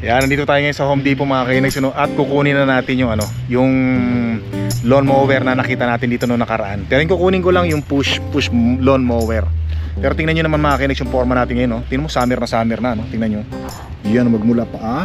Yan, nandito tayo ngayon sa Home Depot mga kainags no? at kukunin na natin yung ano, yung lawn mower na nakita natin dito noong nakaraan. Pero kukunin ko lang yung push push lawn mower. Pero tingnan nyo naman mga kainags yung forma natin ngayon, no? Tingnan mo summer na summer na, no? Tingnan nyo. Yan magmula pa ah,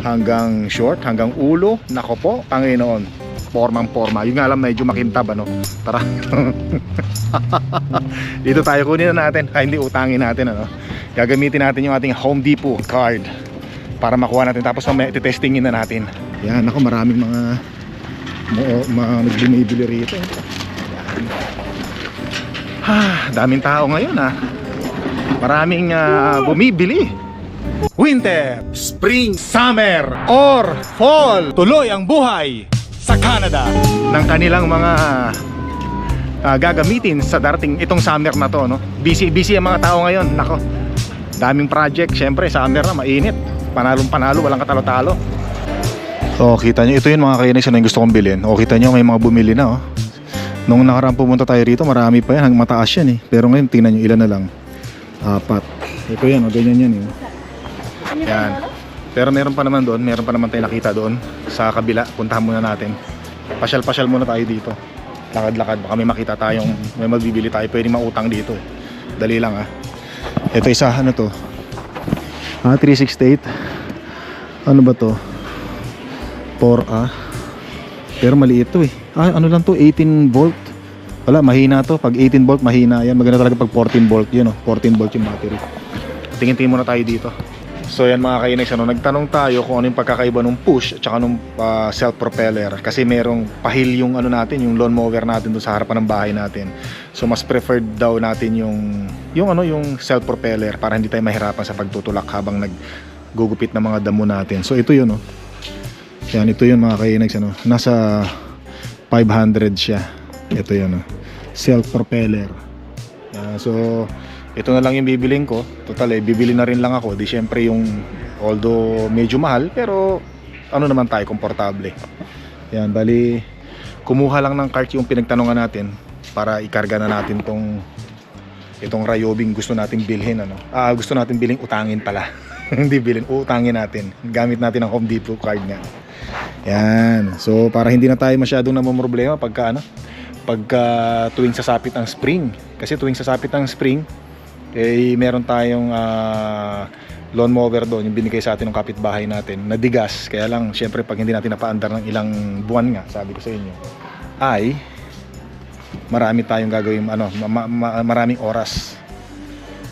hanggang short, hanggang ulo. Nako po, Panginoon. Formang forma. Yung lang medyo makintab ano. Tara. Dito tayo kunin na natin. Ay, hindi utangin natin ano. Gagamitin natin yung ating Home Depot card para makuha natin tapos mamaya testingin na natin. Yan, ako maraming mga mga, nagbumibili rito. Yan. Ah, daming tao ngayon ah. Maraming ah, bumibili. Winter, Spring, Summer, or Fall. Tuloy ang buhay sa Canada ng kanilang mga ah, gagamitin sa darating itong summer na to no. Busy busy ang mga tao ngayon. Nako. Daming project, syempre summer na mainit. Panalong panalo, walang katalo-talo. Oh, kita nyo, ito yung mga kainis na yung gusto kong bilhin. Oh, kita nyo, may mga bumili na oh. Nung nakaraan pumunta tayo rito, marami pa yan, hanggang mataas yan eh. Pero ngayon, tingnan nyo, ilan na lang. Apat. Ito yan, oh, ganyan yan eh. Yan. Pero meron pa naman doon, meron pa naman tayo nakita doon sa kabila. Puntahan muna natin. Pasyal-pasyal muna tayo dito. Lakad-lakad, baka may makita tayong, may magbibili tayo, pwede mautang dito eh. Dali lang ah. Ito isa, ano to? Ah, 368. Ano ba to? 4A. Pero maliit to eh. Ah, ano lang to? 18 volt. Wala, mahina to. Pag 18 volt, mahina yan. Maganda talaga pag 14 volt yun, oh. 14 volt yung battery. Tingin-tingin muna tayo dito. So yan mga kainex, ano, nagtanong tayo kung ano yung pagkakaiba ng push at saka nung ah, self-propeller. Kasi merong pahil yung ano natin, yung lawn mower natin doon sa harapan ng bahay natin. So mas preferred daw natin yung yung ano yung self-propeller para hindi tayo mahirapan sa pagtutulak habang naggugupit ng mga damo natin. So ito yun, oh. Yan, ito yun mga kainex, ano. Nasa 500 siya. Ito yun, oh. Self-propeller. Yan, so ito na lang yung bibiling ko. Total eh, bibili na rin lang ako. Di syempre yung although medyo mahal, pero ano naman tayo, komportable. Yan, bali kumuha lang ng cart yung pinagtanungan natin para ikarga na natin tong itong Rayobing gusto nating bilhin ano. Ah, gusto natin biling utangin pala. hindi bilhin, utangin natin. Gamit natin ang Home Depot card nga. Yan. So para hindi na tayo masyadong namomroblema pagka ano, pagka tuwing sasapit ang spring. Kasi tuwing sasapit ang spring, eh meron tayong ah, lawn mower doon yung binigay sa atin ng kapitbahay natin na digas kaya lang syempre pag hindi natin napaandar ng ilang buwan nga sabi ko sa inyo ay marami tayong gagawin ano ma- ma- maraming oras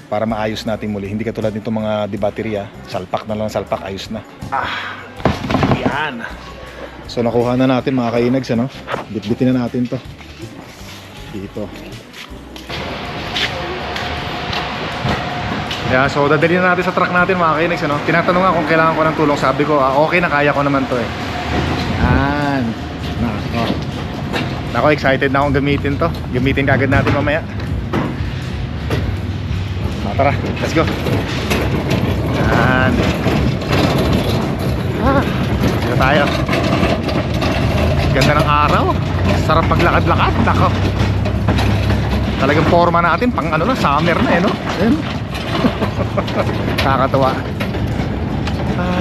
para maayos natin muli. Hindi katulad nito mga di baterya salpak na lang salpak ayos na. Ah yan. So nakuha na natin mga kainags ano? Bitbitin na natin to. Dito Yeah, so dadali na natin sa truck natin mga kainags ano. Tinatanong nga kung kailangan ko ng tulong. Sabi ko, ah, okay na kaya ko naman to eh. Yan. Nako. Nako, excited na akong gamitin to. Gamitin kagad natin mamaya. Ah, tara, let's go. Yan. Ah, dito tayo. Ganda ng araw. Sarap paglakad-lakad. Nako. Talagang forma natin pang ano na, summer na eh, no? Ayan. Nakakatawa.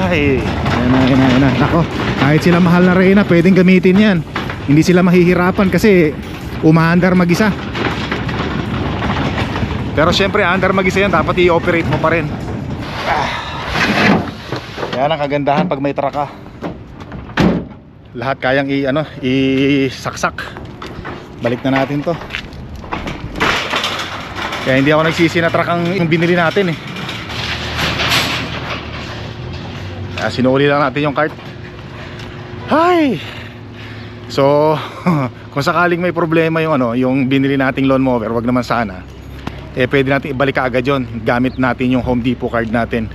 Ay, ayan na, ayan na, ayan na. Nako, kahit sila mahal na reyna, pwedeng gamitin yan. Hindi sila mahihirapan kasi umaandar mag-isa. Pero syempre, andar mag-isa yan, dapat i-operate mo pa rin. Ah. Yan ang kagandahan pag may truck ka. Lahat kayang i ano, i-saksak. Balik na natin 'to. Kaya hindi ako nagsisi na truck ang binili natin eh. Kaya sinuli lang natin yung cart. Hi! So, kung sakaling may problema yung ano, yung binili nating lawn mower, wag naman sana. Eh pwede natin ibalik agad 'yon gamit natin yung Home Depot card natin.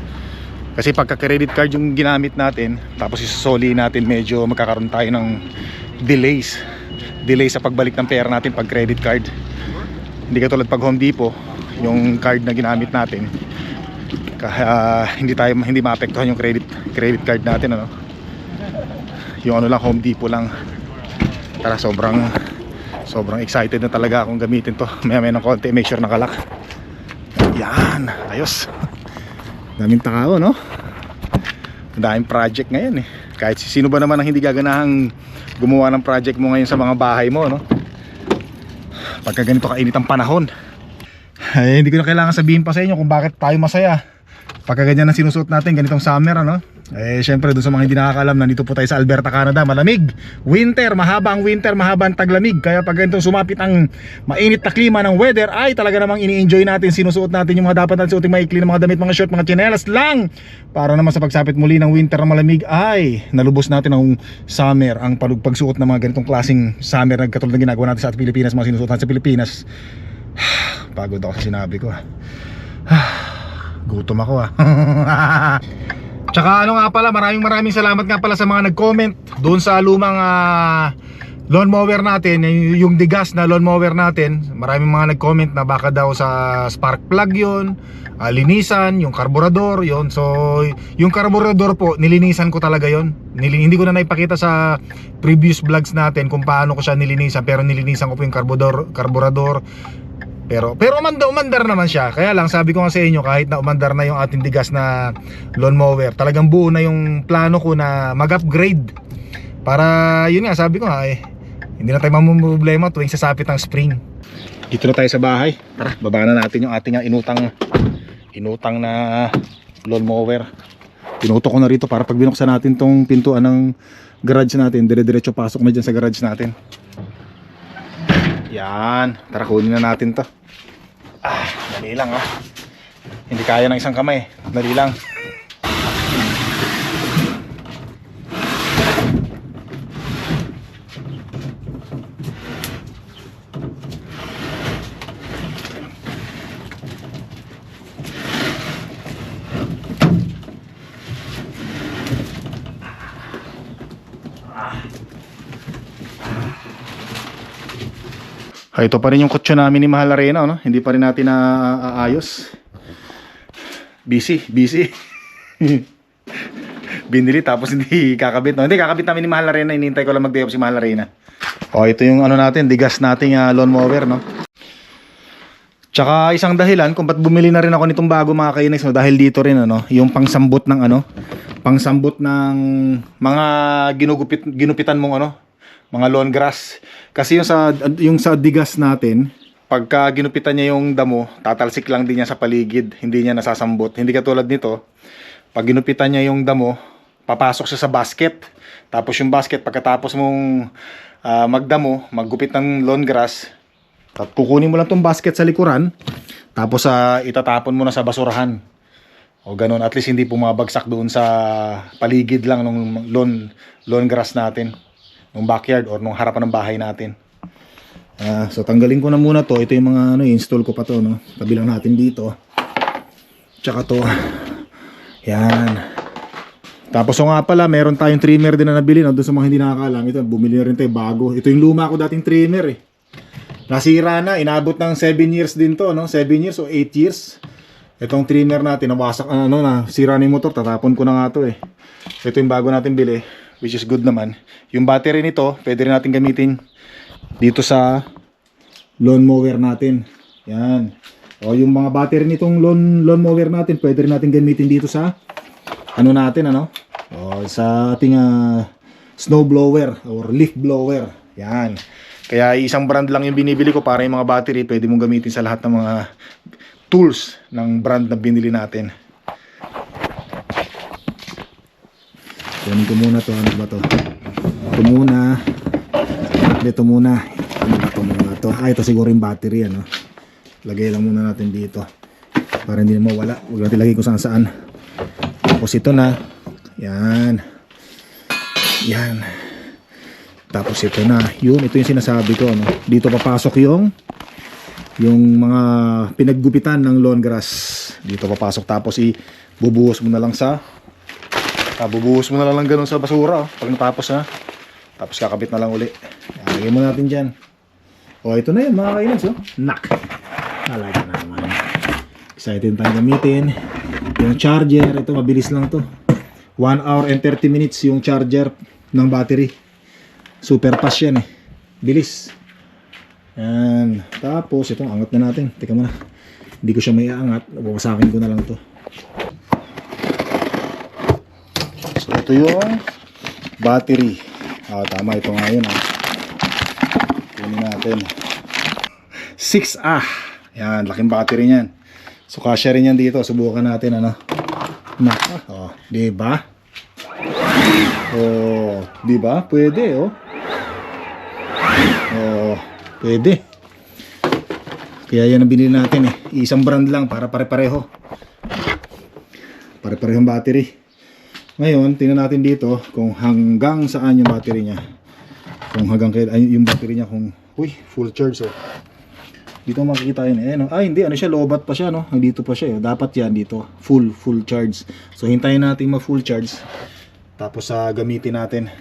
Kasi pagka credit card yung ginamit natin, tapos isosoli natin medyo magkakaroon tayo ng delays. Delay sa pagbalik ng pera natin pag credit card. Hindi katulad pag Home Depot, yung card na ginamit natin, kaya hindi tayo hindi maapektuhan yung credit credit card natin ano. Yung ano lang Home Depot lang. Tara sobrang sobrang excited na talaga akong gamitin to. Maya-maya ng konti, make sure nakalak. Yan, ayos. Daming tao no? Daming project ngayon eh. Kahit si sino ba naman ang hindi gaganahang gumawa ng project mo ngayon sa mga bahay mo, no? Pagka ganito kainit ang panahon. Ay, hindi ko na kailangan sabihin pa sa inyo kung bakit tayo masaya. Pagka ganyan sinusuot natin, ganitong summer, ano? Eh, syempre, doon sa mga hindi nakakalam, nandito po tayo sa Alberta, Canada. Malamig, winter, mahaba ang winter, mahaba ang taglamig. Kaya pag ganito sumapit ang mainit na klima ng weather, ay talaga namang ini-enjoy natin, sinusuot natin yung mga dapat natin suoting maikli ng mga damit, mga short, mga chinelas lang. Para naman sa pagsapit muli ng winter na malamig, ay nalubos natin ang summer, ang pag- pagsuot ng mga ganitong klaseng summer na katulad ng ginagawa natin sa Pilipinas, mga sinusuot natin sa Pilipinas. Pagod ako sa sinabi ko. Gutom ako ah. Tsaka ano nga pala, maraming maraming salamat nga pala sa mga nag-comment doon sa lumang ah, lawnmower natin, y- yung digas na lawnmower natin. Maraming mga nag-comment na baka daw sa spark plug yon ah, linisan, yung karburador yon So, yung karburador po, nilinisan ko talaga yon Nili- Hindi ko na naipakita sa previous vlogs natin kung paano ko siya nilinisan, pero nilinisan ko po yung karburador, karburador pero pero umanda umandar naman siya. Kaya lang sabi ko nga sa inyo kahit na umandar na yung ating digas na lawnmower, talagang buo na yung plano ko na mag-upgrade. Para yun nga sabi ko nga eh hindi na tayo mamumroblema tuwing sasapit ang spring. Dito na tayo sa bahay. Tara, baba na natin yung ating ah, inutang inutang na lawnmower. Pinuto ko na rito para pag binuksan natin tong pintuan ng garage natin, dire-diretso pasok na dyan sa garage natin. Yan, tara kunin na natin to. Ah, dali lang ah. Hindi kaya ng isang kamay. Dali lang. Ah, ito pa rin yung kotse namin ni Mahal Arena, no? Hindi pa rin natin naaayos. Busy, busy. Binili tapos hindi kakabit, no? Hindi kakabit namin ni Mahal Arena, inintay ko lang off si Mahal Arena. Oh, ito yung ano natin, digas nating uh, lawnmower, no? Tsaka isang dahilan kung ba't bumili na rin ako nitong bago mga kainex no dahil dito rin ano, yung pangsambot ng ano, pangsambot ng mga ginugupit ginupitan mong ano, mga lawn grass. Kasi yung sa yung sa digas natin, pagka ginupitan niya yung damo, tatalsik lang din niya sa paligid, hindi niya nasasambot. Hindi katulad nito, pag ginupitan niya yung damo, papasok siya sa basket. Tapos yung basket pagkatapos mong ah, magdamo, maggupit ng lawn grass, at kukunin mo lang tong basket sa likuran, tapos sa itatapon mo na sa basurahan. O ganun, at least hindi pumabagsak doon sa paligid lang ng lawn, lawn grass natin, ng backyard or nung harapan ng bahay natin. Ah, so tanggalin ko na muna to. Ito yung mga ano, install ko pa to, no. Tabi lang natin dito. Tsaka to. Yan. Tapos so nga pala, meron tayong trimmer din na nabili no, doon sa mga hindi nakakaalam. Ito, bumili na rin tayo bago. Ito yung luma ko dating trimmer eh. Nasira na, inabot ng 7 years din to, no? 7 years o 8 years. Itong trimmer natin, nawasak, ano na, sira na yung motor, tatapon ko na nga to eh. Ito yung bago natin bili, which is good naman. Yung battery nito, pwede rin natin gamitin dito sa lawnmower natin. Yan. O yung mga battery nitong lawn, lawnmower natin, pwede rin natin gamitin dito sa ano natin, ano? O sa ating ah, snow blower or leaf blower. Yan. Kaya isang brand lang yung binibili ko para yung mga battery pwede mong gamitin sa lahat ng mga tools ng brand na binili natin. Kunin ko muna to. Ano ba to? Ito muna. Ito muna. Ano ba to muna to? Ah, ito siguro yung battery. Ano? Lagay lang muna natin dito. Para hindi na mawala. Huwag natin lagay kung saan saan. Tapos ito na. Yan. Yan. Tapos ito na. Yun, ito yung sinasabi ko. Ano? Dito papasok yung yung mga pinaggupitan ng lawn grass. Dito papasok. Tapos ibubuhos mo na lang sa bubuhos mo na lang ganun sa basura oh, pag natapos na. Tapos kakabit na lang uli. Yan, Lagyan mo natin dyan. O, ito na yun mga kainas. Oh. Nak! Talaga naman. Excited tayong gamitin. Yung charger, ito mabilis lang to. 1 hour and 30 minutes yung charger ng battery. Super fast yan eh. Bilis. Yan. Tapos, ito, angat na natin. Teka muna. Hindi ko siya may aangat. Wawasakin ko na lang to. Ito yung battery. Ah, tama ito nga yun. Ah. Kunin natin. 6A. Yan, laking battery niyan. So kasya rin yan dito. Subukan natin ano. Na, oh, 'di ba? Oh, 'di ba? Pwede oh. Oh, pwede. Kaya yan ang binili natin eh. Isang brand lang para pare-pareho. Pare-parehong battery. Ngayon, tingnan natin dito kung hanggang saan yung battery niya. Kung hanggang kaya ay, yung battery niya kung uy, full charge oh. Dito makikita yun eh. No? Ah, hindi. Ano siya? Lobat pa siya, no? Dito pa siya. Eh. Dapat yan dito. Full, full charge. So, hintayin natin ma-full charge. Tapos, sa gamitin natin.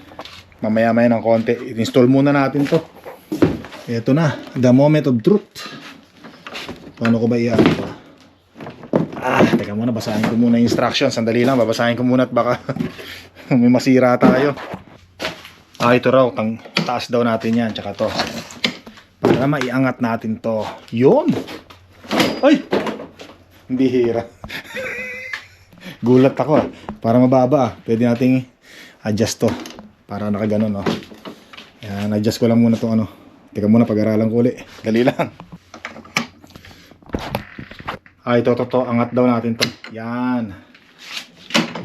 Mamaya-maya ng konti. Install muna natin to. Ito na. The moment of truth. Paano ko ba i-ano? Teka muna. Basahin ko muna instructions. Sandali lang. Babasahin ko muna at baka may masira tayo. Ah, ito raw. Tang, taas daw natin yan. Tsaka to. Para maiangat natin to. Yun! Ay! Hindi hira. Gulat ako ah. Para mababa ah. Pwede nating adjust to. Para nakaganon oh. Yan, adjust ko lang muna to ano. Teka muna, pag-aralan ko uli. Dali lang. Ah, ito, to, to. Angat daw natin to. Yan.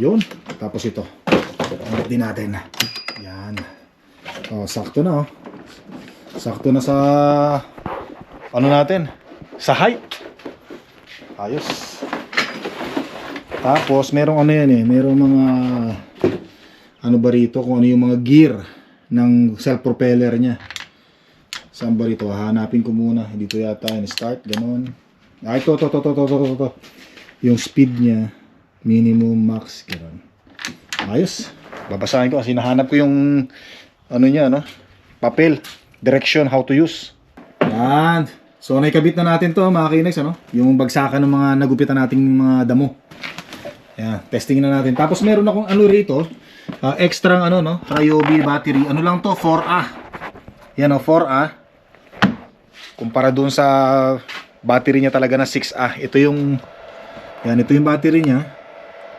Yun. Tapos ito. Angat din natin. Yan. Oh, sakto na oh. Sakto na sa ano natin? Sa height. Ayos. Tapos merong ano yan eh, merong mga ano ba rito kung ano yung mga gear ng self-propeller niya. Saan ba rito? Hanapin ko muna. Dito yata start, ganun. Ah, ito, to, to, to, to, to, to, to. Yung speed niya, minimum, max, ganun. Ayos. Babasahin ko kasi nahanap ko yung ano niya, no? Papel. Direction, how to use. Yan. So, naikabit na natin to mga kinex, ano? Yung bagsakan ng mga nagupitan nating mga damo. Yan, testing na natin. Tapos meron akong ano rito, uh, extra ano, no? Ryobi battery. Ano lang to? 4A. Yan o, 4A. Kumpara dun sa battery niya talaga na 6A. Ito yung, yan, ito yung battery niya.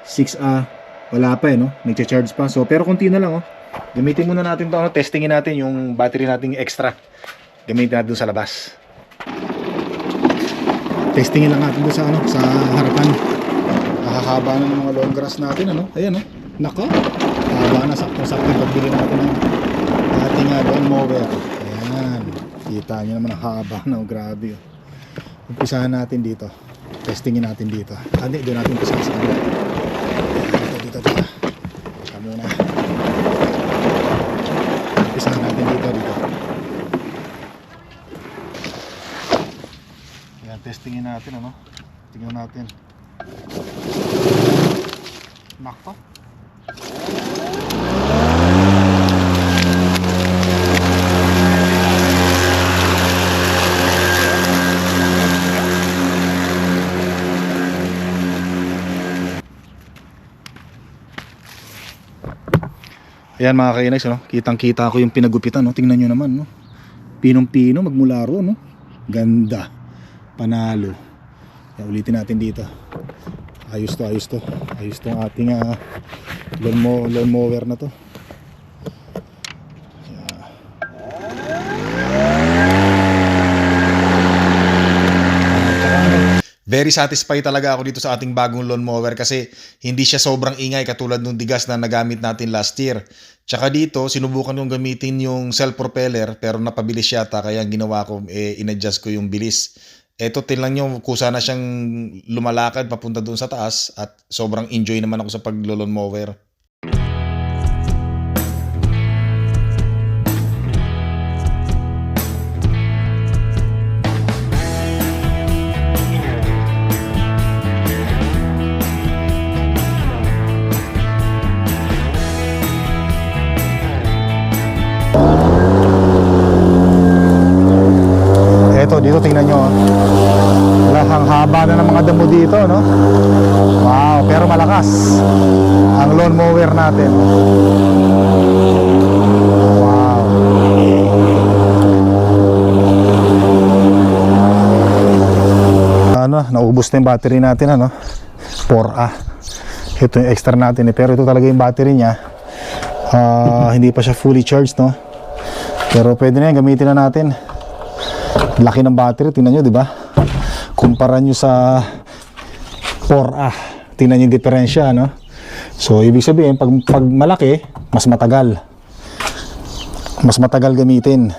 6A. Wala pa eh, no? Nagcha-charge pa. So, pero konti na lang, oh. Gamitin muna natin to, ano, testingin natin yung battery nating extra. Gamitin natin sa labas. Testingin lang natin dun sa ano, sa harapan. Hahaba na ng mga long grass natin, ano? Ayan, oh. Nako. Haba na sakto-sakto pagbili natin ng ating uh, lawn mower. Ayan. Kita nyo naman ang haba, no? Grabe, oh. Umpisahan natin dito. Testingin natin dito. Ah, hindi, doon natin umpisahan sa kabila. Dito, dito, dito. Teka muna. Umpisahan natin dito, dito. Ayan, testingin natin, ano? Tingnan natin. Nakto. Ayan mga kainags, no? kitang kita ko yung pinagupitan. No? Tingnan nyo naman. No? Pinong-pino, magmula ro. No? Ganda. Panalo. Kaya ulitin natin dito. Ayos to, ayos to. Ayos to ang ating uh, lawn, mo, lawn mower na to. Very satisfied talaga ako dito sa ating bagong lawn mower kasi hindi siya sobrang ingay katulad nung digas na nagamit natin last year. Tsaka dito, sinubukan kong gamitin yung self-propeller pero napabilis yata kaya ang ginawa ko, eh, in-adjust ko yung bilis. Eto, tinlang nyo, kusa na siyang lumalakad papunta doon sa taas at sobrang enjoy naman ako sa pag-lawn mower. Natin. Wow. Ano, naubos na yung battery natin, ano? 4A. Ito yung extra natin eh. Pero ito talaga yung battery niya. Ah, hindi pa siya fully charged, no? Pero pwede na yan, gamitin na natin. Laki ng battery, tingnan nyo, di ba? Kumpara nyo sa 4A. Tingnan nyo yung diferensya, no? So, ibig sabihin, pag, pag malaki, mas matagal. Mas matagal gamitin.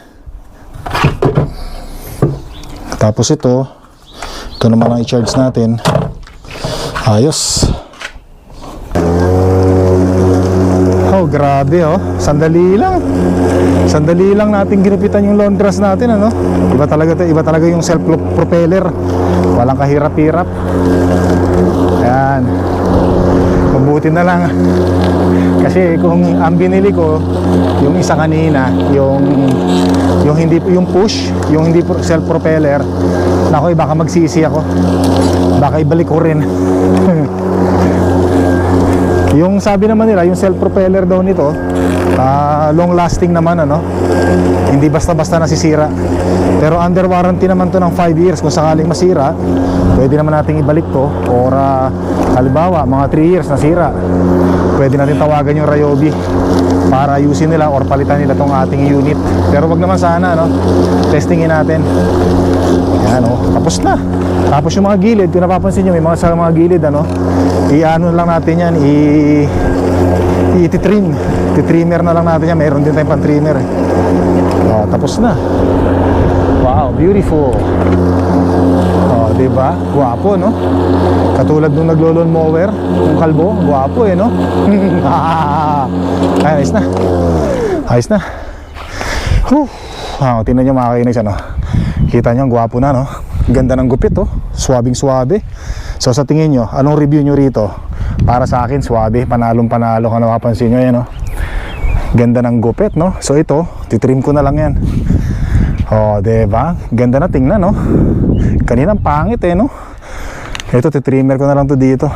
Tapos ito, ito naman ang i-charge natin. Ayos. Oh, grabe oh. Sandali lang. Sandali lang natin ginupitan yung laundress natin ano. Iba talaga iba talaga yung self propeller. Walang kahirap-hirap. Ayan. Mabuti na lang. Kasi kung ang binili ko, yung isa kanina, yung yung hindi yung push, yung hindi self propeller, nako, eh, baka magsisi ako. Baka ibalik ko rin. Yung sabi naman nila, yung self-propeller daw nito, ah, long lasting naman ano. Hindi basta-basta nasisira. Pero under warranty naman to ng 5 years kung sakaling masira, pwede naman nating ibalik to or ah, halimbawa mga 3 years nasira. Pwede natin tawagan yung Ryobi para ayusin nila or palitan nila tong ating unit. Pero wag naman sana no. Testingin natin. Yan oh, tapos na. Tapos yung mga gilid, kung napapansin nyo, may mga sa mga gilid ano, i-ano lang natin yan, i i-trim. Titrimmer na lang natin yan. Meron din tayong pan-trimmer. eh. Oh, tapos na. Wow, beautiful. Oh, 'di ba? Guwapo, no? Katulad nung naglo-lawn mower, yung kalbo, guwapo eh, no? Ay, ayos na. Ayos na. Whew. Wow, tingnan nyo mga kainis, ano? Kita nyo, ang gwapo na, no? Ganda ng gupit, oh. Swabing swabe. So, sa tingin nyo, anong review nyo rito? Para sa akin, swabe. Panalong panalo kung napapansin nyo, yan, no? Ganda ng gupit, no? So, ito, titrim ko na lang yan. Oh, 'di ba? Ganda na tingnan, no? Kanina ang pangit eh, no? Ito, titrimmer ko na lang to dito.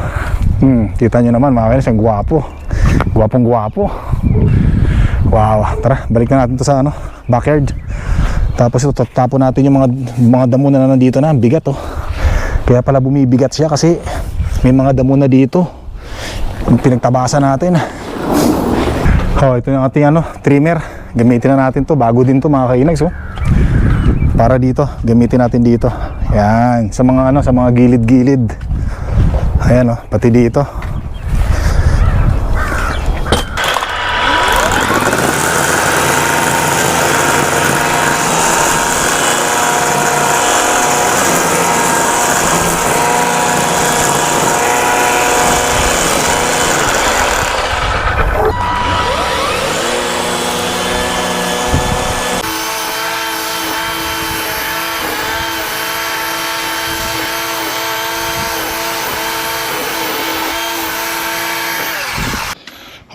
Hmm, kita nyo naman, mga kainis, ang gwapo. Gwapong gwapo. Wow, tara, balik na natin to sa ano, backyard. Tapos ito, tapon natin yung mga mga damo na nandito na, bigat oh. Kaya pala bumibigat siya kasi may mga damo na dito. Yung pinagtabasan natin. Oh, ito yung ating ano, trimmer. Gamitin na natin to, bago din to mga kainags oh. Para dito, gamitin natin dito. Yan, sa mga ano, sa mga gilid-gilid. Ayan oh, pati dito.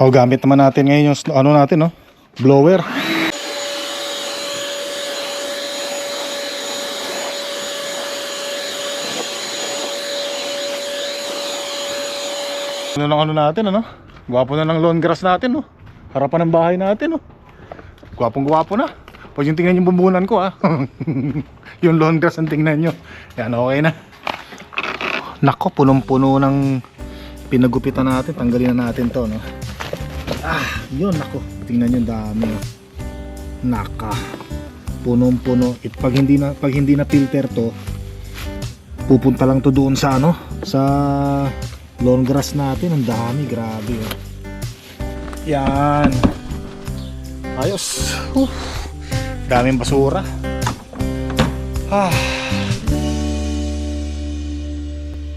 O, gamit naman natin ngayon yung ano natin, no? Blower. Ano lang ano natin, ano? Gwapo na ng lawn grass natin, no? Harapan ng bahay natin, no? Gwapong gwapo na. Pag yung tingnan yung bumbunan ko, ah. yung lawn grass ang tingnan nyo. Yan, okay na. Nako, punong-puno ng pinagupitan natin. Tanggalin na natin to, no? Yun ako. Tingnan yung dami. Naka. Punong-puno. It pag hindi na pag hindi na filter to, pupunta lang to doon sa ano, sa lawn grass natin. Ang dami, grabe. Oh. Yan. Ayos. Uh, daming basura. Ah.